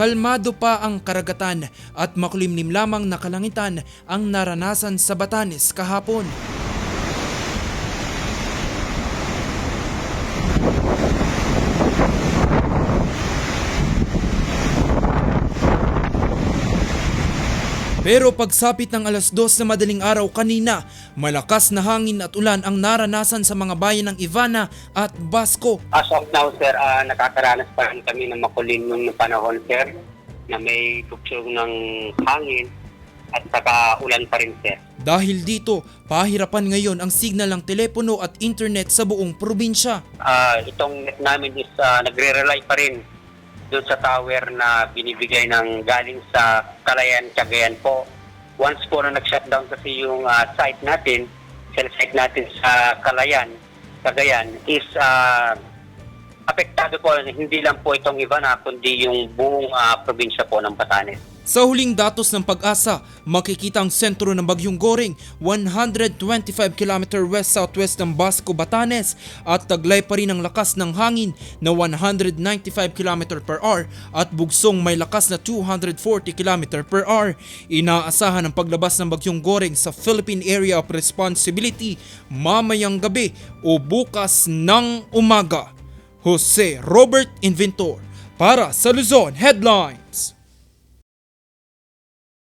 Kalmado pa ang karagatan at makulimlim lamang na kalangitan ang naranasan sa Batanes kahapon. Pero pagsapit ng alas dos na madaling araw kanina, malakas na hangin at ulan ang naranasan sa mga bayan ng Ivana at Basco. As of now, sir, ah, nakakaranas pa rin kami ng makulim nung panahon, sir, na may tugtog ng hangin at saka ulan pa rin, sir. Dahil dito, pahirapan ngayon ang signal ng telepono at internet sa buong probinsya. Ah, itong net namin is ah, nagre-rely pa rin doon sa tower na binibigay ng galing sa Kalayan, Cagayan po. Once po na nag-shutdown kasi yung ah, site natin, cell site natin sa Kalayan, Cagayan, is ah, apektado po, hindi lang po itong iba na, kundi yung buong ah, probinsya po ng Batanes. Sa huling datos ng pag-asa, makikita ang sentro ng Bagyong Goring 125 km west-southwest ng Basco, Batanes at taglay pa rin ang lakas ng hangin na 195 km per hour at bugsong may lakas na 240 km per hour. Inaasahan ang paglabas ng Bagyong Goring sa Philippine Area of Responsibility mamayang gabi o bukas ng umaga. Jose Robert Inventor para sa Luzon Headlines.